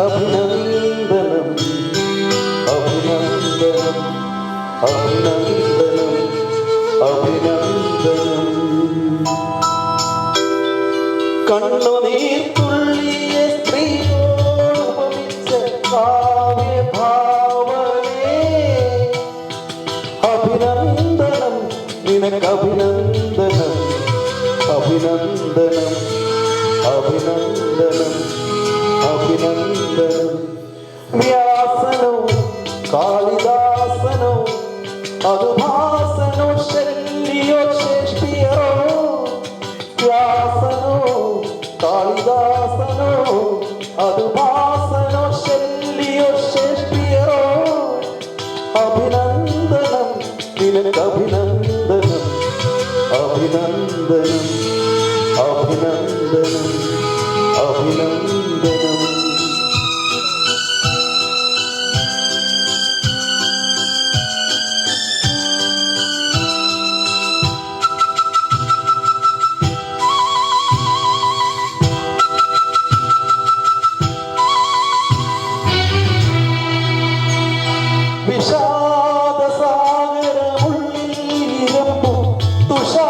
അഭിനന്ദനം അഭിനന്ദനം അഭിനന്ദനം അഭിനന്ദനം. കണ്ണുനീർ തുള്ളിയ സ്ത്രീയോടുപമിച്ച കാവ്യഭാവനേ അഭിനന്ദനം നിനക്ക് അഭിനന്ദനം. അഭിനന്ദനം. അഭിനന്ദനം. నందం వ్యాసను కాళిదాసను అదుభాసను శరణ్యో శేష్టియో వ్యాసను కాళిదాసను అదుభా instituição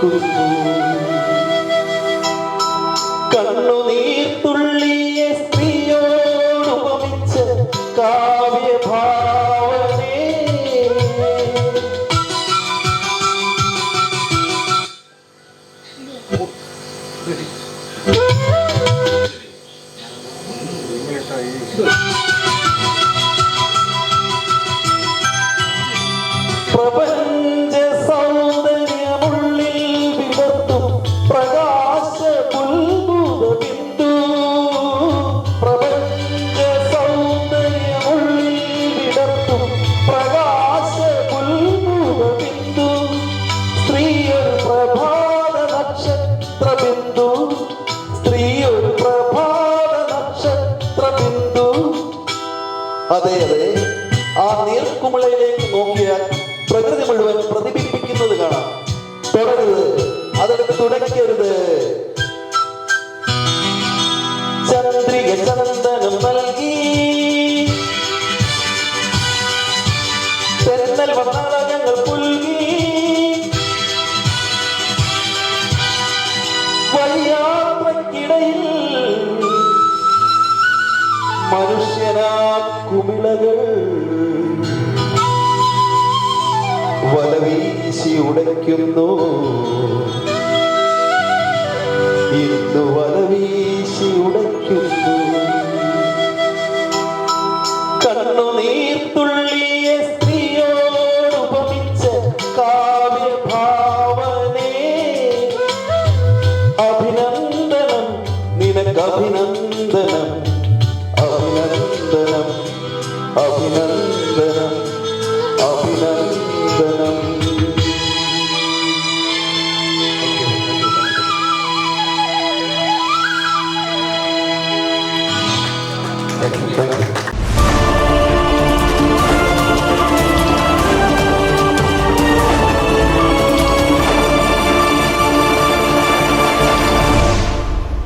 വിലവേശി നീർത്തു അതെ അതെ. ആ നീർക്കുമിളയിലേക്ക് നോക്കിയാൽ പ്രകൃതി മുഴുവൻ പ്രതിബിംബിക്കുന്നത് കാണാം. തുടരുത്. അതെടുത്ത് തുടയ്ക്കരുത്. ചന്ദ്രിക ചന്ദനം നൽകി. തെന്നൽ വന്നാല ഞങ്ങൾ കുമിളനാം കുമിളകൾ. വലവീശി ഉടയ്ക്കുന്നു ഇന്ന് വലവീശി ഉടയ്ക്കുന്നു കണ്ണുനീർത്തുള്ളിയ സ്ത്രീയോടുപമിച്ച കാവ്യഭാവനെ അഭിനന്ദനം നിനക്ക് അഭിനന്ദനം